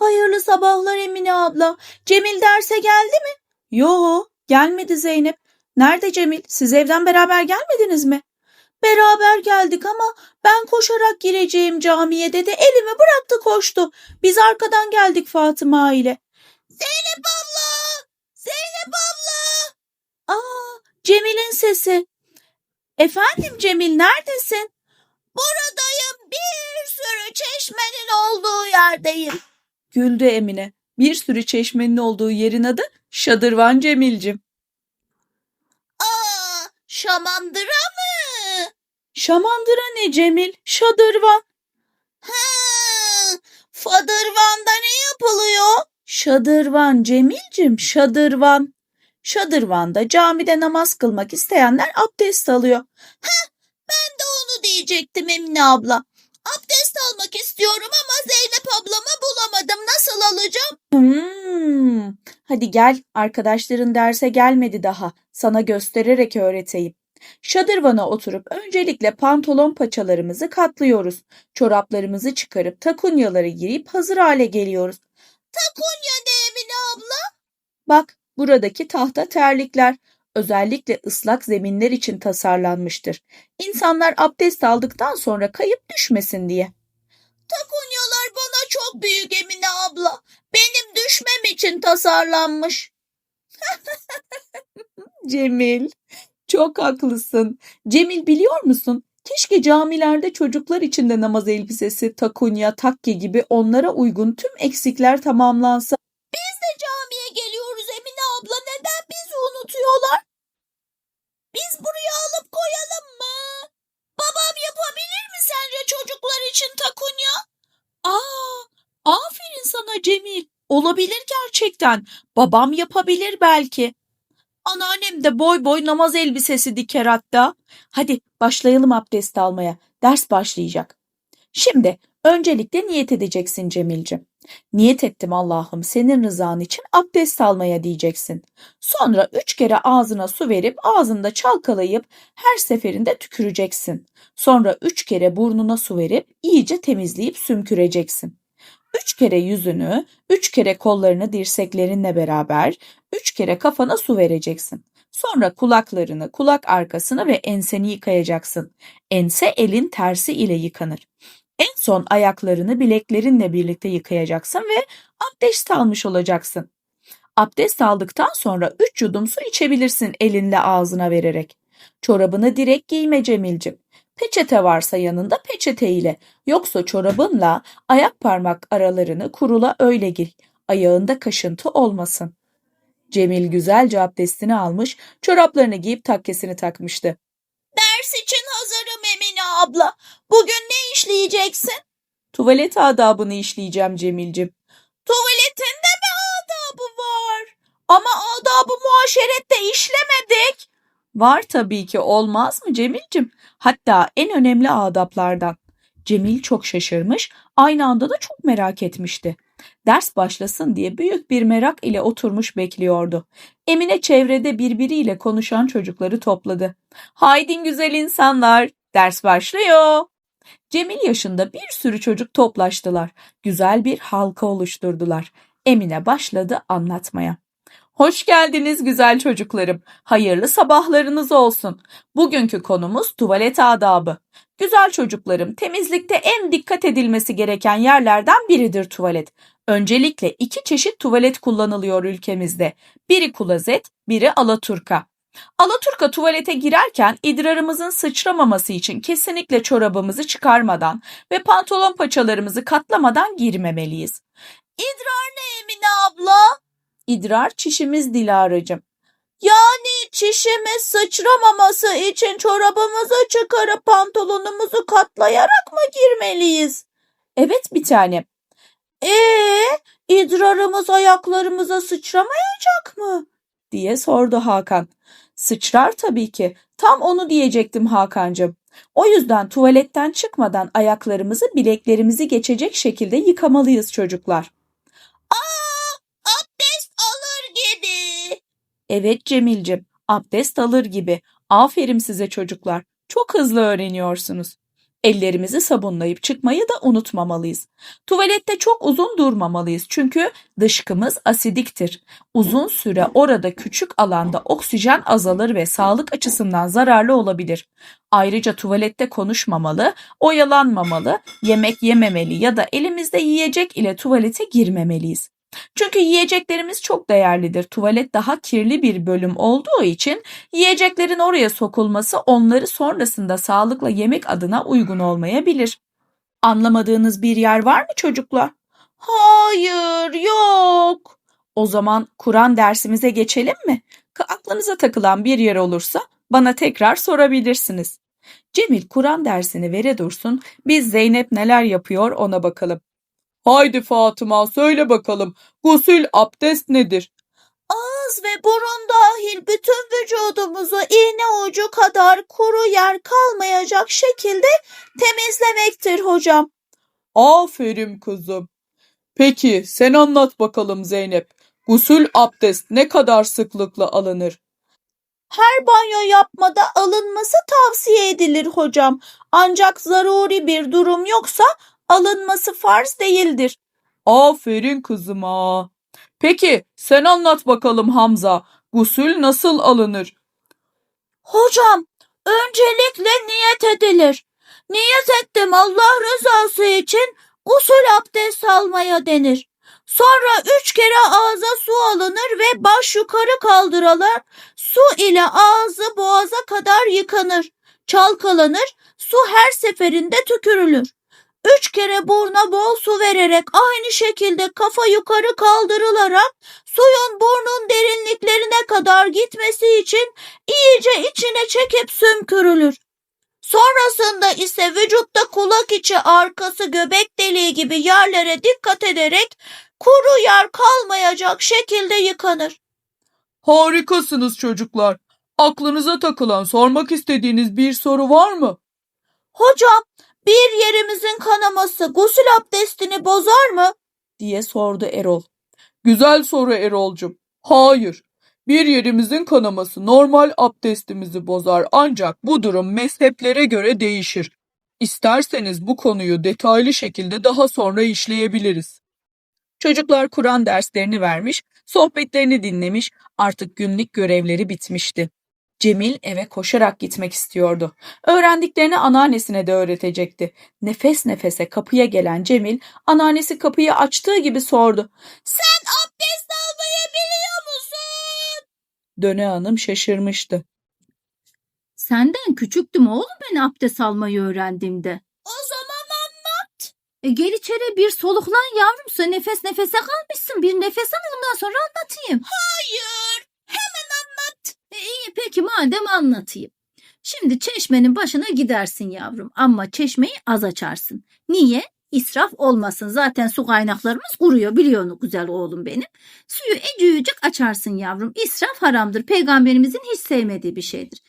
Hayırlı sabahlar Emine abla. Cemil derse geldi mi? Yo, gelmedi Zeynep. Nerede Cemil? Siz evden beraber gelmediniz mi? Beraber geldik ama ben koşarak gireceğim camiye dedi. Elimi bıraktı koştu. Biz arkadan geldik Fatıma ile. Zeynep abla! Zeynep abla! Aa, Cemil'in sesi. Efendim Cemil neredesin? Buradayım. Bir sürü çeşmenin olduğu yerdeyim. Güldü Emine. Bir sürü çeşmenin olduğu yerin adı Şadırvan Cemilcim. Aa, Şamandıra mı? Şamandıra ne Cemil? Şadırvan. Ha, Fadırvan'da ne yapılıyor? Şadırvan Cemilcim, şadırvan. Şadırvan'da camide namaz kılmak isteyenler abdest alıyor. Heh, ben de onu diyecektim Emine abla. Abdest almak istiyorum ama Zeynep ablamı bulamadım. Nasıl alacağım? Hmm. Hadi gel. Arkadaşların derse gelmedi daha. Sana göstererek öğreteyim. Şadırvana oturup öncelikle pantolon paçalarımızı katlıyoruz. Çoraplarımızı çıkarıp takunyaları giyip hazır hale geliyoruz. Takunya ne Emine abla? Bak buradaki tahta terlikler özellikle ıslak zeminler için tasarlanmıştır. İnsanlar abdest aldıktan sonra kayıp düşmesin diye. Takunyalar bana çok büyük Emine abla. Benim düşmem için tasarlanmış. Cemil, çok haklısın. Cemil biliyor musun? Keşke camilerde çocuklar için de namaz elbisesi, takunya, takke gibi onlara uygun tüm eksikler tamamlansa. Biz de camiye geliyoruz Emine abla. Neden bizi unutuyorlar? Biz buraya alıp koyalım mı? Babam yapabilir mi sence çocuklar için takunya? Aa, aferin sana Cemil. Olabilir gerçekten. Babam yapabilir belki. Anneannem de boy boy namaz elbisesi diker hatta. Hadi başlayalım abdest almaya. Ders başlayacak. Şimdi öncelikle niyet edeceksin Cemil'cim. Niyet ettim Allah'ım senin rızan için abdest almaya diyeceksin. Sonra üç kere ağzına su verip ağzında çalkalayıp her seferinde tüküreceksin. Sonra üç kere burnuna su verip iyice temizleyip sümküreceksin. Üç kere yüzünü, üç kere kollarını dirseklerinle beraber, üç kere kafana su vereceksin. Sonra kulaklarını, kulak arkasını ve enseni yıkayacaksın. Ense elin tersi ile yıkanır. En son ayaklarını bileklerinle birlikte yıkayacaksın ve abdest almış olacaksın. Abdest aldıktan sonra üç yudum su içebilirsin elinle ağzına vererek. Çorabını direkt giyme Cemilcim. Peçete varsa yanında peçeteyle, yoksa çorabınla ayak parmak aralarını kurula öyle giy. Ayağında kaşıntı olmasın. Cemil güzelce abdestini almış, çoraplarını giyip takkesini takmıştı. Ders için hazırım Emine abla. Bugün ne işleyeceksin? Tuvalet adabını işleyeceğim Cemilcim. Tuvaletinde mi adabı var? Ama adabı muaşerette işlemedik. Var tabii ki olmaz mı Cemilcim? Hatta en önemli adaplardan. Cemil çok şaşırmış, aynı anda da çok merak etmişti. Ders başlasın diye büyük bir merak ile oturmuş bekliyordu. Emine çevrede birbiriyle konuşan çocukları topladı. Haydin güzel insanlar, ders başlıyor. Cemil yaşında bir sürü çocuk toplaştılar. Güzel bir halka oluşturdular. Emine başladı anlatmaya. Hoş geldiniz güzel çocuklarım. Hayırlı sabahlarınız olsun. Bugünkü konumuz tuvalet adabı. Güzel çocuklarım, temizlikte en dikkat edilmesi gereken yerlerden biridir tuvalet. Öncelikle iki çeşit tuvalet kullanılıyor ülkemizde. Biri klozet, biri alaturka. Alaturka tuvalete girerken idrarımızın sıçramaması için kesinlikle çorabımızı çıkarmadan ve pantolon paçalarımızı katlamadan girmemeliyiz. İdrar ne Emine abla? İdrar çişimiz Dilara'cığım. Yani çişimiz sıçramaması için çorabımızı çıkarıp pantolonumuzu katlayarak mı girmeliyiz? Evet bir tane. Ee, idrarımız ayaklarımıza sıçramayacak mı? diye sordu Hakan. Sıçrar tabii ki. Tam onu diyecektim Hakan'cığım. O yüzden tuvaletten çıkmadan ayaklarımızı bileklerimizi geçecek şekilde yıkamalıyız çocuklar. Aa, abdest alır gibi. Evet Cemil'cim, abdest alır gibi. Aferin size çocuklar. Çok hızlı öğreniyorsunuz. Ellerimizi sabunlayıp çıkmayı da unutmamalıyız. Tuvalette çok uzun durmamalıyız çünkü dışkımız asidiktir. Uzun süre orada küçük alanda oksijen azalır ve sağlık açısından zararlı olabilir. Ayrıca tuvalette konuşmamalı, oyalanmamalı, yemek yememeli ya da elimizde yiyecek ile tuvalete girmemeliyiz. Çünkü yiyeceklerimiz çok değerlidir. Tuvalet daha kirli bir bölüm olduğu için yiyeceklerin oraya sokulması onları sonrasında sağlıkla yemek adına uygun olmayabilir. Anlamadığınız bir yer var mı çocuklar? Hayır, yok. O zaman Kur'an dersimize geçelim mi? Aklınıza takılan bir yer olursa bana tekrar sorabilirsiniz. Cemil Kur'an dersini vere dursun, biz Zeynep neler yapıyor ona bakalım. Haydi Fatıma söyle bakalım, gusül abdest nedir? Ağız ve burun dahil bütün vücudumuzu iğne ucu kadar kuru yer kalmayacak şekilde temizlemektir hocam. Aferin kızım. Peki sen anlat bakalım Zeynep. Gusül abdest ne kadar sıklıkla alınır? Her banyo yapmada alınması tavsiye edilir hocam. Ancak zaruri bir durum yoksa alınması farz değildir. Aferin kızıma. Peki sen anlat bakalım Hamza. Gusül nasıl alınır? Hocam, öncelikle niyet edilir. Niyet ettim Allah rızası için usul abdest almaya denir. Sonra üç kere ağza su alınır ve baş yukarı kaldırılır. Su ile ağzı boğaza kadar yıkanır. Çalkalanır. Su her seferinde tükürülür. Üç kere burna bol su vererek aynı şekilde kafa yukarı kaldırılarak suyun burnun derinliklerine kadar gitmesi için iyice içine çekip sümkürülür. Sonrasında ise vücutta kulak içi arkası göbek deliği gibi yerlere dikkat ederek kuru yer kalmayacak şekilde yıkanır. Harikasınız çocuklar. Aklınıza takılan sormak istediğiniz bir soru var mı? Hocam bir yerimizin kanaması gusül abdestini bozar mı? diye sordu Erol. Güzel soru Erol'cum. Hayır. Bir yerimizin kanaması normal abdestimizi bozar ancak bu durum mezheplere göre değişir. İsterseniz bu konuyu detaylı şekilde daha sonra işleyebiliriz. Çocuklar Kur'an derslerini vermiş, sohbetlerini dinlemiş, artık günlük görevleri bitmişti. Cemil eve koşarak gitmek istiyordu. Öğrendiklerini anneannesine de öğretecekti. Nefes nefese kapıya gelen Cemil, anneannesi kapıyı açtığı gibi sordu. Sen abdest almayı biliyor musun? Döne Hanım şaşırmıştı. Senden küçüktüm oğlum ben abdest almayı öğrendiğimde. O zaman E gel içeri bir soluklan yavrum sen nefes nefese kalmışsın. Bir nefes al ondan sonra anlatayım. hayır. E iyi peki madem anlatayım. Şimdi çeşmenin başına gidersin yavrum ama çeşmeyi az açarsın. Niye? İsraf olmasın. Zaten su kaynaklarımız kuruyor biliyorsun güzel oğlum benim. Suyu ecücük açarsın yavrum. İsraf haramdır. Peygamberimizin hiç sevmediği bir şeydir.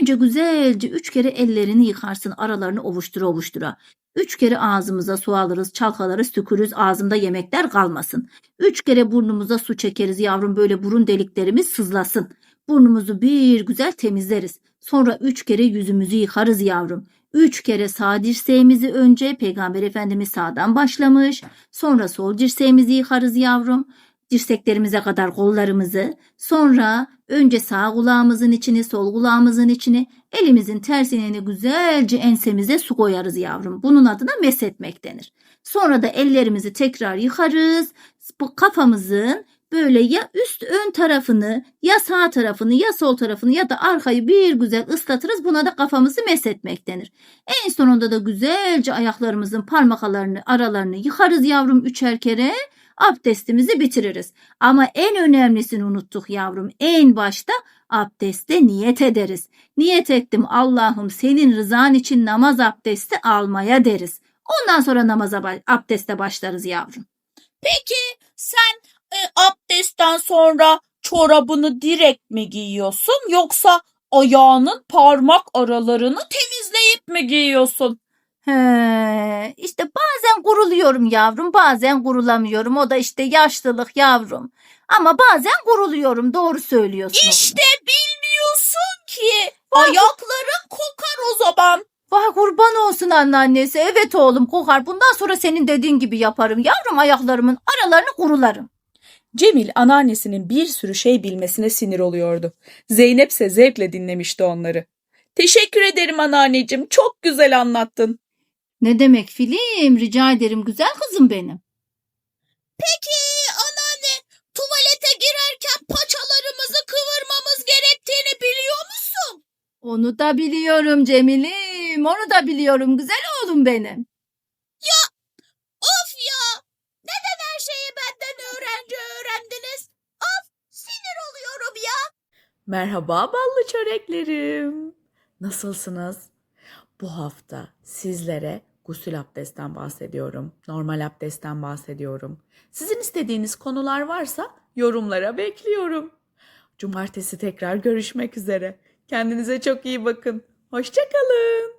Önce güzelce üç kere ellerini yıkarsın aralarını ovuştura ovuştura. Üç kere ağzımıza su alırız, çalkalarız, tükürürüz, ağzımda yemekler kalmasın. Üç kere burnumuza su çekeriz yavrum böyle burun deliklerimiz sızlasın. Burnumuzu bir güzel temizleriz. Sonra üç kere yüzümüzü yıkarız yavrum. Üç kere sağ dirseğimizi önce Peygamber Efendimiz sağdan başlamış. Sonra sol dirseğimizi yıkarız yavrum. Dirseklerimize kadar kollarımızı. Sonra önce sağ kulağımızın içini, sol kulağımızın içini, elimizin tersine güzelce ensemize su koyarız yavrum. Bunun adına meshetmek denir. Sonra da ellerimizi tekrar yıkarız. Bu kafamızın böyle ya üst ön tarafını ya sağ tarafını ya sol tarafını ya da arkayı bir güzel ıslatırız. Buna da kafamızı meshetmek denir. En sonunda da güzelce ayaklarımızın parmaklarını aralarını yıkarız yavrum üçer kere. Abdestimizi bitiririz. Ama en önemlisini unuttuk yavrum. En başta abdeste niyet ederiz. Niyet ettim Allah'ım senin rızan için namaz abdesti almaya deriz. Ondan sonra namaza abdeste başlarız yavrum. Peki sen e, abdestten sonra çorabını direkt mi giyiyorsun yoksa ayağının parmak aralarını temizleyip mi giyiyorsun? He, işte bazen kuruluyorum yavrum, bazen kurulamıyorum. O da işte yaşlılık yavrum. Ama bazen kuruluyorum, doğru söylüyorsun. oğlum. İşte bilmiyorsun ki. Ayakların kokar o zaman. Vay kurban olsun anneannesi. Evet oğlum kokar. Bundan sonra senin dediğin gibi yaparım. Yavrum ayaklarımın aralarını kurularım. Cemil anneannesinin bir sürü şey bilmesine sinir oluyordu. Zeynep ise zevkle dinlemişti onları. Teşekkür ederim anneanneciğim. Çok güzel anlattın. Ne demek film? Rica ederim güzel kızım benim. Peki anneanne tuvalete girerken paçalarımızı kıvırmamız gerektiğini biliyor musun? Onu da biliyorum Cemil'im. Onu da biliyorum güzel oğlum benim. Merhaba ballı çöreklerim. Nasılsınız? Bu hafta sizlere gusül abdestten bahsediyorum. Normal abdestten bahsediyorum. Sizin istediğiniz konular varsa yorumlara bekliyorum. Cumartesi tekrar görüşmek üzere. Kendinize çok iyi bakın. Hoşçakalın.